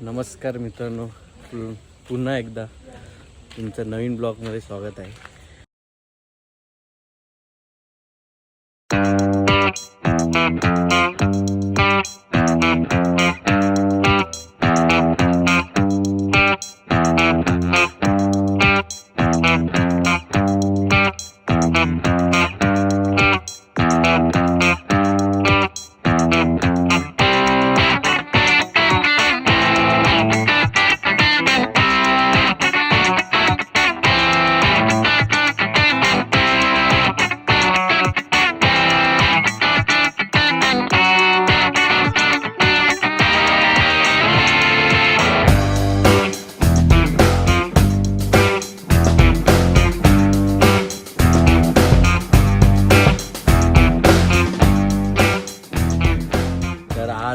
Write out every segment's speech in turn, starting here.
नमस्कार मित्रांनो. पुन्हा एकदा तुमचं नवीन ब्लॉगमध्ये स्वागत आहे.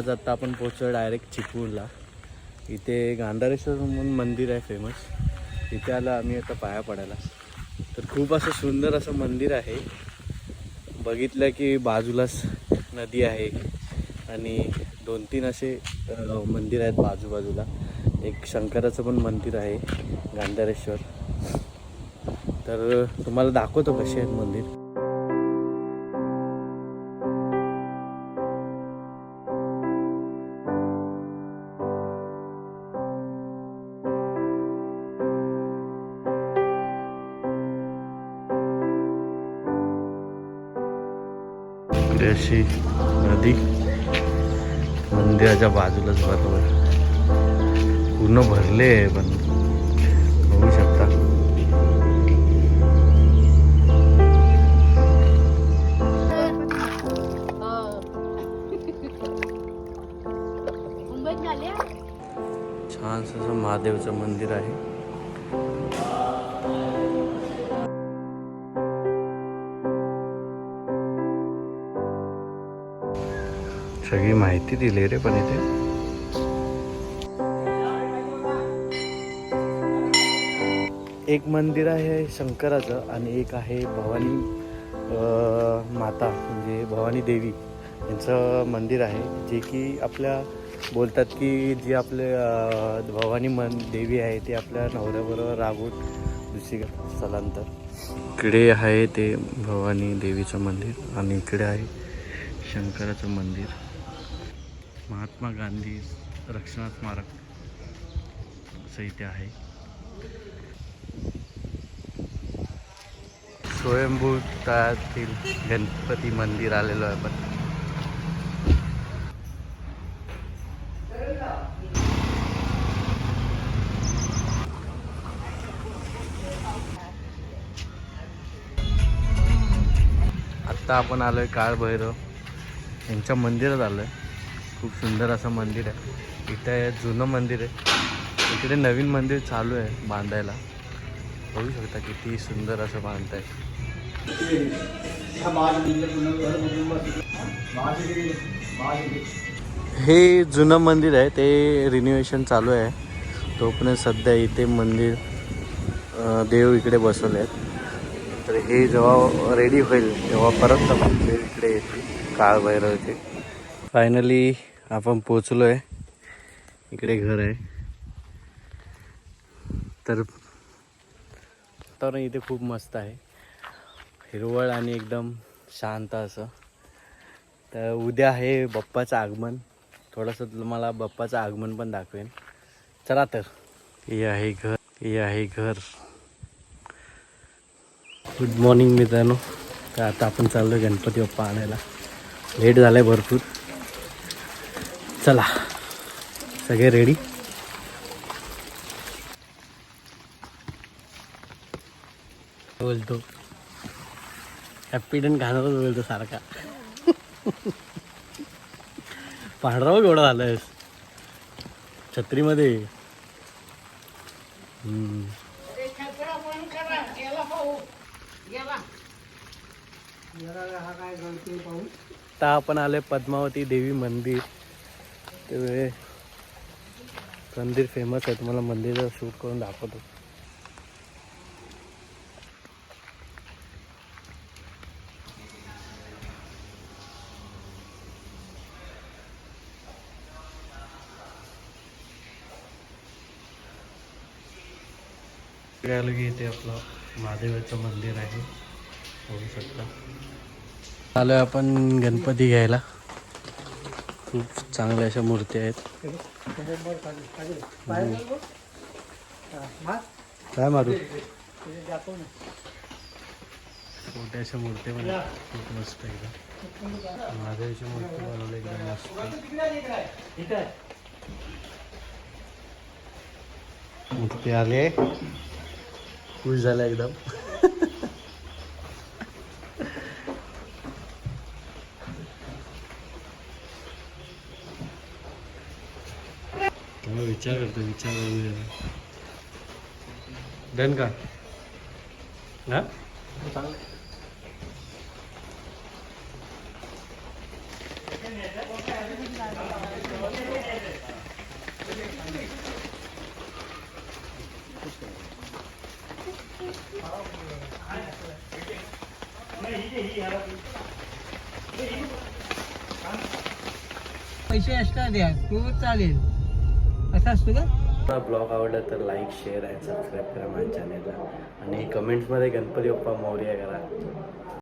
आज आता आपण पोहोचलो डायरेक्ट चिपळूणला. इथे गांधारेश्वर म्हणून मंदिर आहे फेमस इथे आलं आम्ही आता पाया पडायला. तर खूप असं सुंदर असं मंदिर आहे. बघितलं की बाजूलाच नदी आहे. आणि दोन तीन असे मंदिर आहेत बाजूबाजूला. एक शंकराचं पण मंदिर आहे गांधारेश्वर. तर तुम्हाला दाखवतो कसे आहेत मंदिर. इकडे अशी नदी. मंदिराच्या बाजूलाच बरोबर पूर्ण भरले आहे पण बघू शकता. मुंबईत झाले छान असं महादेवचं मंदिर आहे. सगळी माहिती दिली रे पण इथे. एक मंदिर आहे शंकराचं आणि एक आहे भवानी माता म्हणजे भवानी देवी. यांचं मंदिर आहे जे की आपल्या बोलतात की जी आपले भवानी मन देवी आहे ती आपल्या नवऱ्याबरोबर राबून दुसरी स्थलांतर. इकडे आहे ते भवानी देवीचं मंदिर आणि इकडे आहे शंकराचं मंदिर. महात्मा गांधी रक्षणा स्मारक असं इथे आहे. स्वयंभूतातील गणपती मंदिर आलेलो आहे आपण आत्ता आपण आलोय काळ भैरव यांच्या मंदिरात आलोय. खूप सुंदर असं मंदिर आहे. इथे जुनं मंदिर आहे. इकडे नवीन मंदिर चालू आहे बांधायला. बघू शकता किती सुंदर असं बांधत आहे हे जुनं मंदिर आहे. ते रिन्युएशन चालू आहे. तोपर्यंत सध्या इथे मंदिर देव इकडे बसवले आहेत. तर हे जेव्हा रेडी होईल तेव्हा परत मंदिर इकडे येतील. काळ भैरवचे फायनली आपण पोचलो आहे इकडे घर आहे. तर वातावरण इथे खूप मस्त आहे. हिरवळ आणि एकदम शांत असं. तर उद्या आहे बाप्पाचं आगमन. थोडंसं तुम्हाला बाप्पाचं आगमन पण दाखवेन. चला तर. हे आहे घर. हे आहे घर. गुड मॉर्निंग मित्रांनो. तर आता आपण चाललो गणपती बाप्पा आणायला. लेट झालं आहे भरपूर. चला सगळे रेडी बोलतो. हॅपीडन घालतच बोलतो सारखा. पांढरा केवढा झालायस. छत्रीमध्ये. आता आपण आलोय पद्मावती देवी मंदिर. वेळे मंदिर फेमस आहे तुम्हाला मंदिर शूट करून दाखवतो. की इथे आपलं महादेवाचं मंदिर आहे आलोय शकता. आपण गणपती घ्यायला. खूप चांगल्या अशा मूर्ती आहेत. काय मारू? मोठ्याशा मूर्ती पण आहेत. खूप मस्त एकदम महादेवाची मूर्ती बनवली एकदम मस्त. मूर्ती आली खुश झाला एकदम. विचार करतो विचार करू डन का? हा? पैसे असतात द्या. तू चालेल. असं असतो का? ब्लॉग आवडला तर लाईक शेअर आणि सबस्क्राईब करा माझ्या चॅनेलला. आणि कमेंट्समध्ये गणपती बाप्पा मौर्य करा.